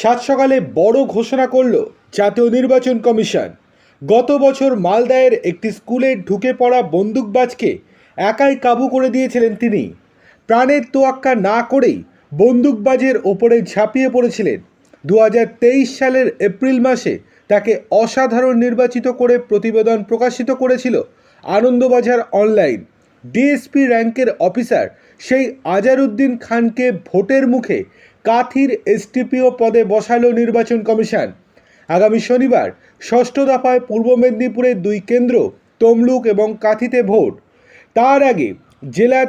সাত সকালে বড় ঘোষণা করল জাতীয় নির্বাচন কমিশন। গত বছর মালদায়ের একটি স্কুলে ঢুকে পড়া বন্দুকবাজকে একাই কাবু করে দিয়েছিলেন তিনি। প্রাণের তোয়াক্কা না করেই বন্দুকবাজের ওপরে ঝাঁপিয়ে পড়েছিলেন। দু হাজার তেইশ সালের এপ্রিল মাসে তাকে অসাধারণ নির্বাচিত করে প্রতিবেদন প্রকাশিত করেছিল আনন্দবাজার অনলাইন। ডিএসপি র্যাঙ্কের অফিসার সেই আজারউদ্দিন খানকে ভোটের মুখে কাথির এসটিপিও পদে বসালো নির্বাচন কমিশন। আগামী শনিবার ষষ্ঠ দফায় পূর্ব মেদিনীপুরের দুই কেন্দ্র, তমলুক এবং কাথিতে ভোট। তার আগে জেলা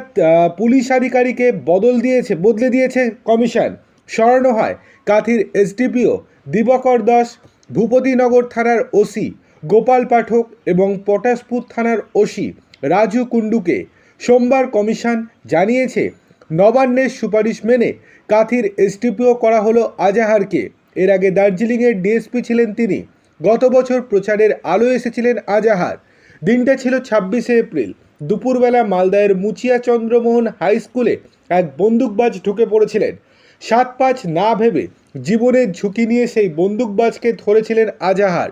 পুলিশ আধিকারিকে বদল দিয়েছে, বদলে দিয়েছে কমিশন। সরানো হয় কাথির এসডিপিও দিবকর দাস, ভূপতিনগর থানার ওসি গোপাল পাঠক এবং পটাশপুর থানার ওসি রাজু কুণ্ডুকে। সোমবার কমিশন জানিয়েছে নবান্নের সুপারিশ মেনে কাথির এসডিপিও করা হলো আজাহারকে। এর আগে দার্জিলিংয়ের ডিএসপি ছিলেন তিনি। গত বছর প্রচারের আলো এসেছিলেন আজাহার। দিনটা ছিল ছাব্বিশে এপ্রিল। দুপুরবেলা মালদায়ের মুচিয়া চন্দ্রমোহন হাই স্কুলে এক বন্দুকবাজ ঢুকে পড়েছিলেন। সাত পাঁচ না ভেবে জীবনের ঝুঁকি নিয়ে সেই বন্দুকবাজকে ধরেছিলেন আজাহার।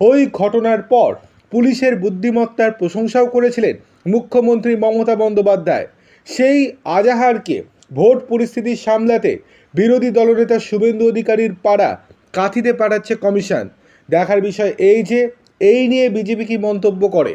ওই ঘটনার পর পুলিশের বুদ্ধিমত্তার প্রশংসাও করেছিলেন মুখ্যমন্ত্রী মমতা বন্দ্যোপাধ্যায়। সেই আজাহারকে ভোট পরিস্থিতি সামলাতে বিরোধী দলনেতা শুভেন্দু অধিকারীর পাড়া কাঁথিতে পাঠাচ্ছে কমিশন। দেখার বিষয় এই যে, এই নিয়ে বিজেপি কি মন্তব্য করে?